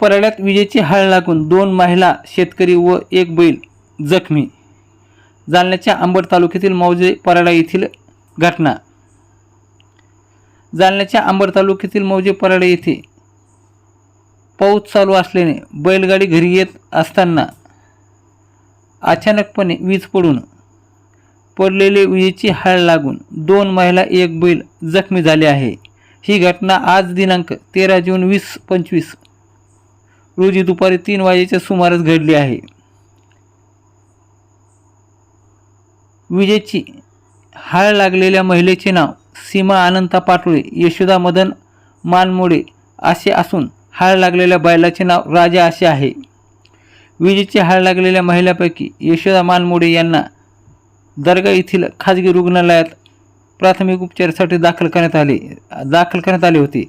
परड्यात विजेची हाळ लागून दोन महिला शेतकरी व एक बैल जखमी. जालन्याच्या अंबड तालुक्यातील मौजे पराडा येथील घटना. जालन्याच्या अंबड तालुक्यातील मौजे पराडा येथे पाऊस चालू असल्याने बैलगाडी घरी येत असताना अचानकपणे वीज पडून पडलेले विजेची हाळ लागून दोन महिला एक बैल जखमी झाले आहे. ही घटना आज दिनांक तेरा जून वीस पंचवीस रोजी दुपारी तीन वाजेच्या सुमारास घडली आहे. विजेची हाळ लागलेल्या महिलेचे नाव सीमा अनंता पाटोळे यशोदा मदन मानमोडे असे असून हाळ लागलेल्या बैलाचे नाव राजा असे आहे. विजेची हाळ लागलेल्या महिलापैकी यशोदा मानमोडे यांना दर्गा येथील खाजगी रुग्णालयात प्राथमिक उपचारासाठी दाखल करण्यात आले दाखल करण्यात आले होते.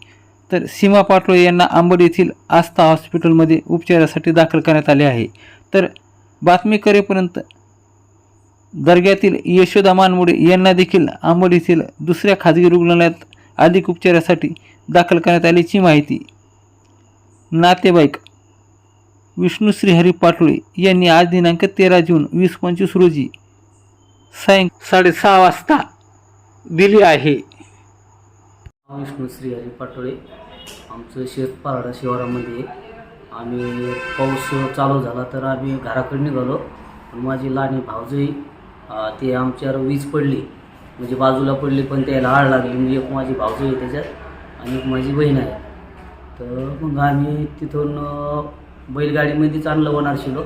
तर सीमा पाटोळे यांना आंबड येथील आस्था हॉस्पिटलमध्ये उपचारासाठी दाखल करण्यात आले आहे. तर बातमी करेपर्यंत दर्ग्यातील यशोदा मानमुडे यांना देखील आंबड येथील दुसऱ्या खाजगी रुग्णालयात अधिक उपचारासाठी दाखल करण्यात आल्याची माहिती नातेवाईक विष्णू श्रीहरी पाटोळे यांनी आज दिनांक तेरा जून वीस पंचवीस रोजी सायं साडेसहा वाजता दिली आहे. विष्णू श्री हरी पाटोळे. आमचं शेत पारडा शिवारामध्ये आम्ही पाऊस चालू झाला तर आम्ही घराकडे निघालो. पण माझी लहानी भावजई ते आमच्यावर वीज पडली. म्हणजे बाजूला पडली पण त्याला आळ लागली. म्हणजे एक माझी भावजई आहे त्याच्यात आणि एक माझी बहीण आहे. तर मग आम्ही तिथून बैलगाडीमध्येच आणलं वनारशी लोक.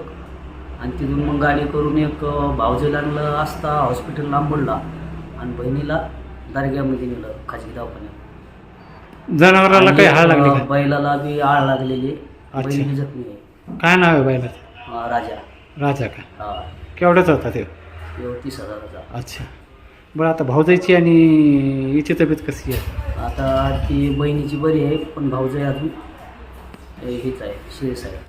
आणि तिथून मग गाडी करून एक अं, भावजईला आणलं. असता हॉस्पिटल लांबडला आणि बहिणीला दारग्यामध्ये नेलं खाजगी दवाखान्यात. जनावराला काही हाळ लागली अं, बैलाला बी आळ लागलेली अच्छा. बैल बी जखमी आहे. का काय नाव आहे बैलाचं? अं, राजा. राजा का? हा. केवढ्याचा होता ते? तीस हजाराचा. अच्छा. बरं आता भाऊजाईची आणि हिची तब्येत कशी आहे? आता ती बहिणीची बरी आहे पण भाऊजाई अजून हे- हेच आहे शिरेस आहे.